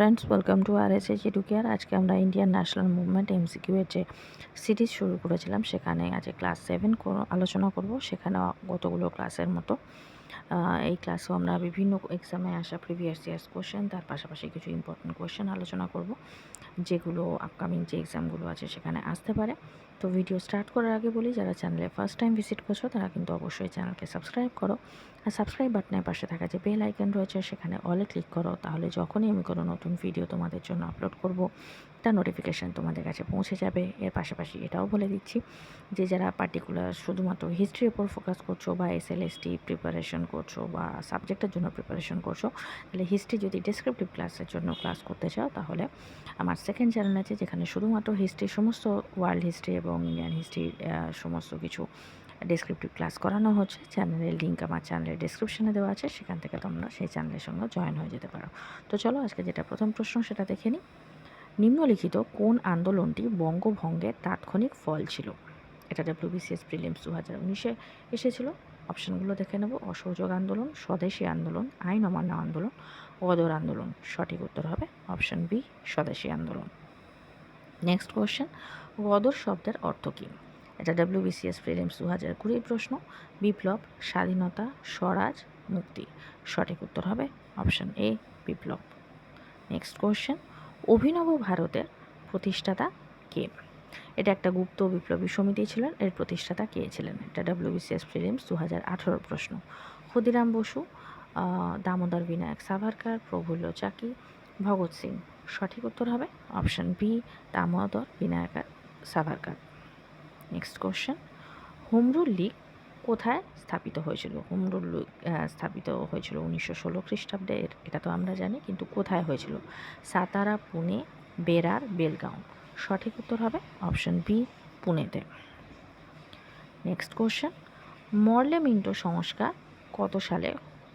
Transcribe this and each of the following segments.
Friends welcome to R S H Educare আজকে আমরা Indian national movement MCQ এর যে সিরিজ শুরু করেছিলাম, সেখানে আজকে ক্লাস সেভেন আলোচনা করব। সেখানে কতগুলো ক্লাসের মতো এই ক্লাসেও আমরা বিভিন্ন এক্সামে আসা প্রিভিয়াস ইয়ার্স কোশ্চেন তার পাশাপাশি কিছু ইম্পর্টেন্ট কোশ্চেন আলোচনা করব। যেগুলো আপকামিং যে এক্সামগুলো আছে সেখানে আসতে পারে। তো ভিডিও স্টার্ট করার আগে বলি, যারা চ্যানেলে ফার্স্ট টাইম ভিজিট করছ, তারা কিন্তু অবশ্যই চ্যানেলকে সাবস্ক্রাইব করো। আর সাবস্ক্রাইব বাটনের পাশে থাকা যে বেল আইকন রয়েছে, সেখানে অলে ক্লিক করো। তাহলে যখনই আমি কোনো নতুন ভিডিও তোমাদের জন্য আপলোড করব, তার নোটিফিকেশান তোমাদের কাছে পৌঁছে যাবে। এর পাশাপাশি এটাও বলে দিচ্ছি যে, যারা পার্টিকুলার শুধুমাত্র হিস্ট্রির ওপর ফোকাস করছ বা এস এল এসটি প্রিপারেশন করছ বা সাবজেক্টের জন্য প্রিপারেশন করছ, তাহলে হিস্ট্রি যদি ডেসক্রিপটিভ ক্লাসের জন্য ক্লাস করতে চাও, তাহলে আমার সেকেন্ড চ্যানেল আছে যেখানে শুধুমাত্র হিস্ট্রি সমস্ত ওয়ার্ল্ড হিস্ট্রি এবং ইন্ডিয়ান হিস্ট্রির সমস্ত কিছু ডেসক্রিপটিভ ক্লাস করানো হচ্ছে। চ্যানেলের লিঙ্ক আমার চ্যানেলের ডিসক্রিপশনে দেওয়া আছে। সেখান থেকে তোমরা সেই চ্যানেলের সঙ্গে জয়েন হয়ে যেতে পারো। তো চলো আজকে যেটা প্রথম প্রশ্ন সেটা দেখে নিই। নিম্নলিখিত কোন আন্দোলনটি বঙ্গভঙ্গের তাৎক্ষণিক ফল ছিল? এটা ডব্লিউবিসিএস প্রিলিমস দু হাজার উনিশে এসেছিল। অপশানগুলো দেখে নেব। অসহযোগ আন্দোলন, স্বদেশী আন্দোলন, আইন অমান্য আন্দোলন, অদর আন্দোলন। সঠিক উত্তর হবে অপশান বি, স্বদেশী আন্দোলন। নেক্সট কোয়েশ্চেন গদর শব্দের অর্থ কী? এটা ডব্লিউবিসিএস প্রিলিমস দু হাজার কুড়ি প্রশ্ন। বিপ্লব, স্বাধীনতা, স্বরাজ, মুক্তি। সঠিক উত্তর হবে অপশান এ, বিপ্লব। নেক্সট কোয়েশ্চেন অভিনব ভারতের প্রতিষ্ঠাতা কে? এটা একটা গুপ্ত বিপ্লবী সমিতি ছিলেন, এর প্রতিষ্ঠাতা কে ছিলেন? এটা ডব্লিউবিসিএস প্রিলিমস দু হাজার আঠারো প্রশ্ন। ক্ষুদিরাম বসু দামোদর বিনায়ক সাভারকার, প্রফুল্ল চাকি, ভগৎ সিং। সঠিক উত্তর হবে option B, Damodar Vinayak Savarkar. Next question home rule league কোথায় স্থাপিত হয়েছিল? হোমরুল লীগ স্থাপিত হয়েছিল উনিশশো ষোলো খ্রিস্টাব্দে এটা তো আমরা জানি, কিন্তু কোথায় হয়েছিল? সাতারা, পুনে, বেরার, বেলগাঁও। সঠিক উত্তর হবে অপশন বি, পুনেতে। নেক্সট কোশ্চেন মর্লে মিন্টো সংস্কার কত সালে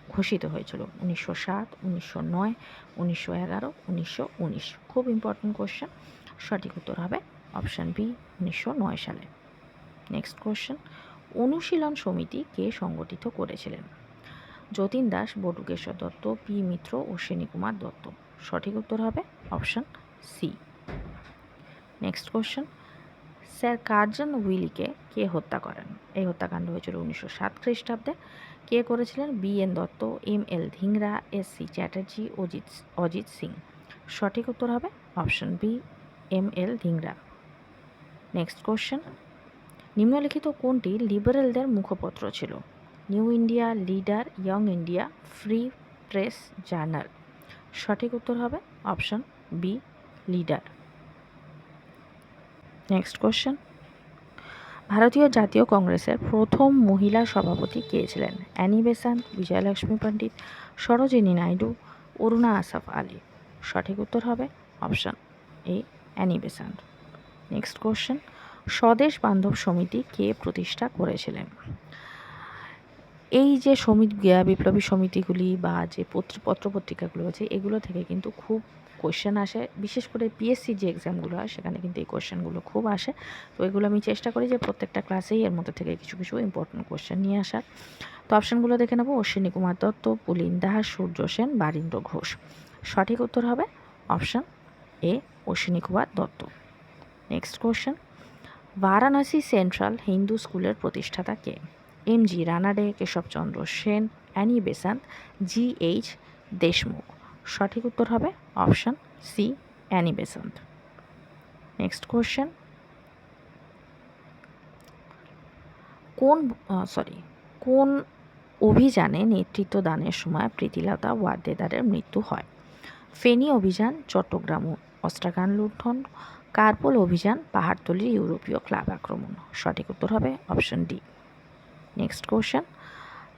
ঘোষিত হয়েছিল? উনিশশো সাত উনিশশো নয়, উনিশশো এগারো, উনিশশো উনিশ। খুব ইম্পর্টেন্ট কোশ্চেন সঠিক উত্তর হবে অপশান বি, উনিশশো নয় সালে। নেক্সট কোশ্চেন অনুশীলন সমিতি কে সংগঠিত করেছিলেন? যতীন দাস, বটুকেশ্বর দত্ত, পি মিত্র অশ্বিনী কুমার দত্ত। সঠিক উত্তর হবে option C. Next question sir Curzon উইলিকে কে হত্যা করেন? এই হত্যাকাণ্ড হয়েছিল উনিশশো সাত খ্রিস্টাব্দে। কে করেছিলেন? B N Dutt, M L Dhingra, S C Chatterjee, Ajit Ajit Singh. সঠিক উত্তর হবে option B, M L Dhingra. Next question নিম্নলিখিত কোনটি লিবারেলদের মুখপত্র ছিল? New India Leader, Young India, Free Press Journal. সঠিক উত্তর হবে option B, Leader. Next question ভারতীয় জাতীয় কংগ্রেসের প্রথম মহিলা সভাপতি কে ছিলেন? Annie Besant, Vijayalakshmi Pandit, Sarojini Naidu, Aruna Asaf Ali? সঠিক উত্তর হবে option A, Annie Besant. Next question Swadesh Bandhab Samiti কে প্রতিষ্ঠা করেছিলেন? এই যে সমিতি, বিপ্লবী সমিতিগুলি বা যে পত্র পত্রপত্রিকাগুলো আছে, এগুলো থেকে কিন্তু খুব কোশ্চেন আসে, বিশেষ করে পিএসসি যে এক্সামগুলো হয়, সেখানে কিন্তু এই কোশ্চেনগুলো খুব আসে। তো এগুলো আমি চেষ্টা করি যে প্রত্যেকটা ক্লাসেই এর মধ্যে থেকে কিছু কিছু ইম্পর্টেন্ট কোশ্চেন নিয়ে আসার। তো অপশানগুলো দেখে নেব, অশ্বিনী কুমার দত্ত, পুলিন দাস, সূর্য সেন, বারীন্দ্র ঘোষ। সঠিক উত্তর হবে option A Ashwini Kumar Dutt. Next question Varanasi central Hindu স্কুলের প্রতিষ্ঠাতা কে? M G Ranade, Keshabchandra Sen Annie Besant G H Deshmukh. সঠিক উত্তর হবে option C Annie Besant next question কোন সরি কোন অভিযানে নেতৃত্ব দানের সময় প্রীতিলতা ওয়াদ্দেদারের মৃত্যু হয়? ফেনী অভিযান, চট্টগ্রাম অস্ত্রাগান লুণ্ঠন, কার্পল অভিযান, পাহাড়তলির ইউরোপীয় ক্লাব আক্রমণ। সঠিক উত্তর হবে option D. Next question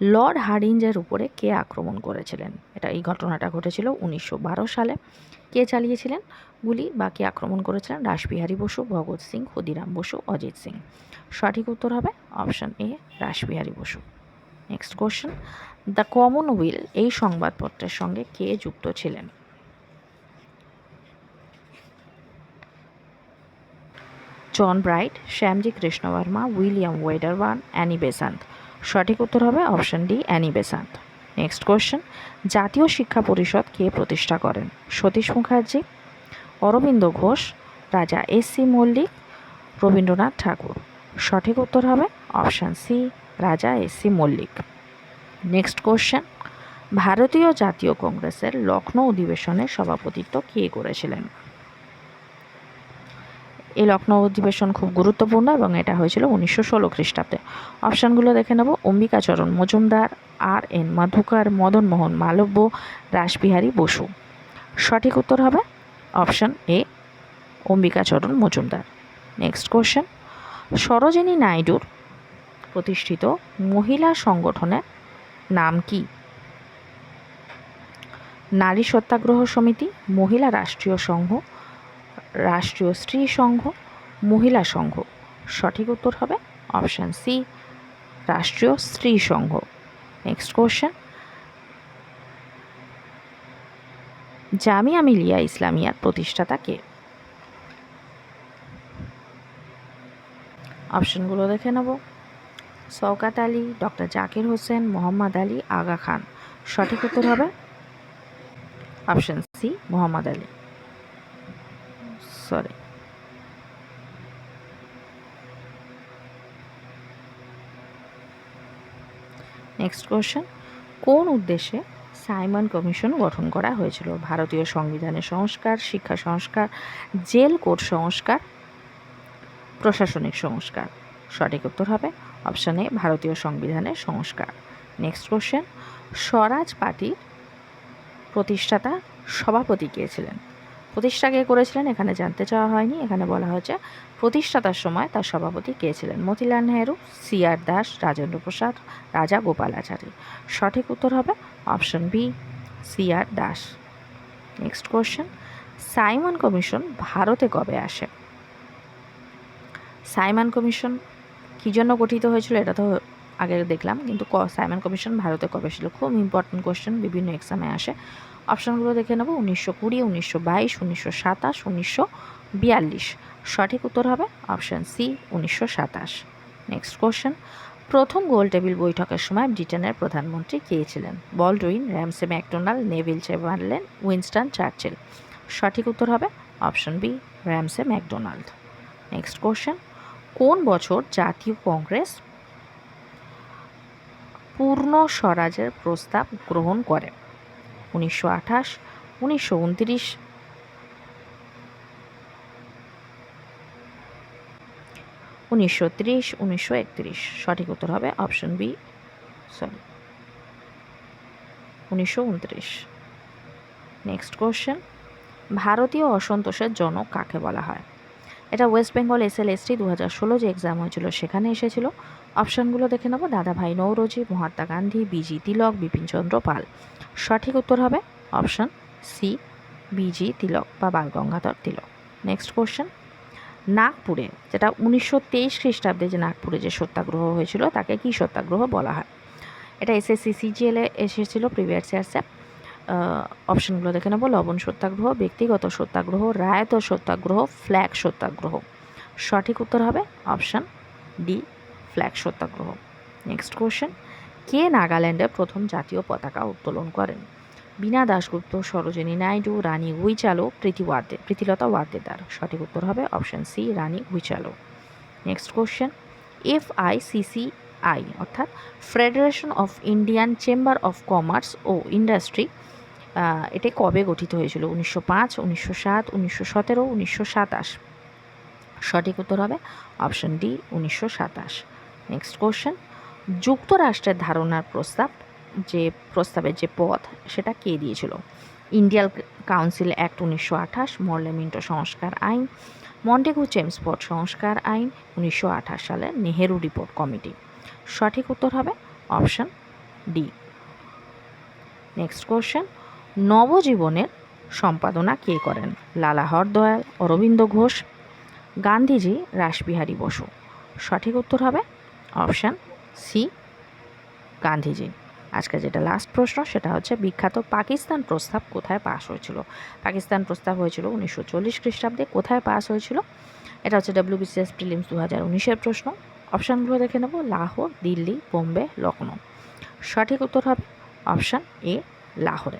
Lord হার্ডিঞ্জের উপরে কে আক্রমণ করেছিলেন? এটা এই ঘটনাটা ঘটেছিল উনিশশো বারো সালে। কে চালিয়েছিলেন? গুলি বা কে আক্রমণ করেছিলেন? রাসবিহারী বসু, ভগৎ সিং, ক্ষুদিরাম বসু, অজিত সিং। সঠিক উত্তর হবে option A, Rashbehari Basu. Next question. The Commonweal এই সংবাদপত্রের সঙ্গে কে যুক্ত ছিলেন? John Bright, Shyamji Krishnavarma, William Wedderburn, Annie Besant. সঠিক উত্তর হবে option D Annie Besant. Next question, জাতীয় শিক্ষা পরিষদ কে প্রতিষ্ঠা করেন? সতীশ মুখার্জি, অরবিন্দ ঘোষ, রাজা এস সি মল্লিক, রবীন্দ্রনাথ ঠাকুর। সঠিক উত্তর হবে option C, Raja S C Mallik. Next question ভারতীয় জাতীয় কংগ্রেসের লখনৌ অধিবেশনে সভাপতিত্ব কে করেছিলেন? এই লখনৌ অধিবেশন খুব গুরুত্বপূর্ণ এবং এটা হয়েছিল উনিশশো ষোলো খ্রিস্টাব্দে। অপশানগুলো দেখে নেব। Ambikacharan, Majumdar, R N, Mudholkar, Madan Mohan, Malaviya, Rashbehari Basu. সঠিক উত্তর হবে option A, Ambikacharan, Majumdar. Next question. Sarojini নাইডুর প্রতিষ্ঠিত মহিলা সংগঠনের নাম কি? নারী সত্যাগ্রহ সমিতি, মহিলা রাষ্ট্রীয় সংঘ রাষ্ট্রীয় স্ত্রী সংঘ, মহিলা সংঘ। সঠিক উত্তর হবে option C, Rashtriya Stree Sangh. Next question Jamia Millia ইসলামিয়ার প্রতিষ্ঠাতা কে? অপশনগুলো দেখে নেব। শওকাত আলী, ডক্টর জাকির হোসেন, মোহাম্মদ আলী, আগা খান। সঠিক উত্তর হবে option C, Mohammad Ali. Sorry. Next question কোন উদ্দেশ্যে সাইমন কমিশন গঠন করা হয়েছিল? ভারতীয় সংবিধানের সংস্কার, শিক্ষা সংস্কার, জেল কোড সংস্কার, প্রশাসনিক সংস্কার? সঠিক উত্তর হবে অপশান ভারতীয় সংবিধানের সংস্কার। নেক্সট কোশ্চেন স্বরাজ পার্টির প্রতিষ্ঠাতা সভাপতি কে ছিলেন? প্রতিষ্ঠা কে করেছিলেন, এখানে জানতে চাওয়া হয়নি। এখানে বলা হয়েছে, প্রতিষ্ঠাতার সময় তার সভাপতি কে ছিলেন? মতিলাল নেহেরু সি আর দাস, রাজেন্দ্র প্রসাদ, রাজা গোপালাচারী সঠিক উত্তর হবে option B C R Das. Next question Simon commission ভারতে কবে আসে? সাইমন কমিশন কী জন্য গঠিত হয়েছিল এটা তো আগে দেখলাম, কিন্তু সাইমন কমিশন ভারতে কবে ছিল খুব ইম্পর্টেন্ট কোশ্চেন বিভিন্ন এক্সামে আসে। অপশানগুলো দেখে নেব, উনিশশো কুড়ি, উনিশশো বাইশ, উনিশশো সাতাশ, উনিশশো বিয়াল্লিশ। সঠিক উত্তর হবে অপশান সি উনিশশো সাতাশ। নেক্সট কোশ্চেন প্রথম গোল টেবিল বৈঠকের সময় ব্রিটেনের প্রধানমন্ত্রী কে ছিলেন? Baldwin Ramsay MacDonald, Neville Chamberlain, Winston Churchill. সঠিক উত্তর হবে option B Ramsay MacDonald. Next question কোন বছর জাতীয় কংগ্রেস পূর্ণ স্বরাজের প্রস্তাব গ্রহণ করে? উনিশশো আঠাশ, উনিশশো উনত্রিশ। উনিশশো ত্রিশ, উনিশশো একত্রিশ। সঠিক উত্তর হবে অপশন বি, সরি। উনিশশো উনত্রিশ। নেক্সট কোশ্চেন ভারতীয় অসন্তোষের জনক কাকে বলা হয়? এটা West Bengal S L S ST দু হাজার ষোলো যে এক্সাম হয়েছিল, সেখানে এসেছিল। অপশানগুলো দেখে নেব। দাদাভাই নৌরজি, মহাত্মা গান্ধী, বিজি তিলক বিপিনচন্দ্র পাল। সঠিক উত্তর হবে অপশান সি, বিজি তিলক বা বাল গঙ্গাধর তিলক। নেক্সট কোশ্চেন নাগপুরে, যেটা উনিশশো তেইশ খ্রিস্টাব্দে যে নাগপুরে যে সত্যাগ্রহ হয়েছিল, তাকে কি সত্যাগ্রহ বলা হয়? এটা এসএসসি সিজিএলে এসেছিল প্রিভিয়াস ইয়ার্সে অপশানগুলো দেখে নেব। লবণ সত্যাগ্রহ, ব্যক্তিগত সত্যাগ্রহ, রায়ত সত্যাগ্রহ, ফ্ল্যাগ সত্যাগ্রহ। সঠিক উত্তর হবে option D flag satyagraha. Next question কে নাগাল্যান্ডে প্রথম জাতীয় পতাকা উত্তোলন করেন? বিনা দাশগুপ্ত, সরোজিনী নাইডু, রানী হুইচালো, প্রীতি ওয়ার্দে প্রীতিলতা ওয়ার্দেদার। সঠিক উত্তর হবে option C Rani হুইচালো। Next question F I C C I অর্থাৎ federation of Indian chamber of commerce O industry এটি কবে গঠিত হয়েছিল? উনিশশো পাঁচ, উনিশশো সাত, উনিশশো সতেরো, উনিশশো সাতাশ। সঠিক উত্তর হবে অপশন ডি উনিশশো সাতাশ। নেক্সট কোশ্চেন যুক্তরাষ্ট্রের ধারণার প্রস্তাব, যে প্রস্তাবের যে পথ, সেটা কে দিয়েছিল? ইন্ডিয়াল কাউন্সিল অ্যাক্ট উনিশশো আঠাশ মর্লেমিন্টো সংস্কার আইন মন্টেগু চেমসপট সংস্কার আইন, উনিশশো আঠাশ সালের নেহেরু রিপোর্ট কমিটি সঠিক উত্তর হবে অপশন ডি। নেক্সট কোশ্চেন নবজীবনের সম্পাদনা কে করেন? লালা হরদয়াল, অরবিন্দ ঘোষ, গান্ধীজি, রাসবিহারী বসু। সঠিক উত্তর হবে অপশান সি গান্ধীজি। আজকে যেটা লাস্ট প্রশ্ন, সেটা হচ্ছে বিখ্যাত পাকিস্তান প্রস্তাব কোথায় পাস হয়েছিল? পাকিস্তান প্রস্তাব হয়েছিল উনিশশো চল্লিশ খ্রিস্টাব্দে, কোথায় পাস হয়েছিল? এটা হচ্ছে ডাব্লিউবিসিএস প্রিলিমস দু হাজার উনিশের প্রশ্ন। অপশানগুলো দেখে নেব। লাহোর, দিল্লি, বোম্বে লখনৌ সঠিক উত্তর হবে অপশান এ লাহোরে।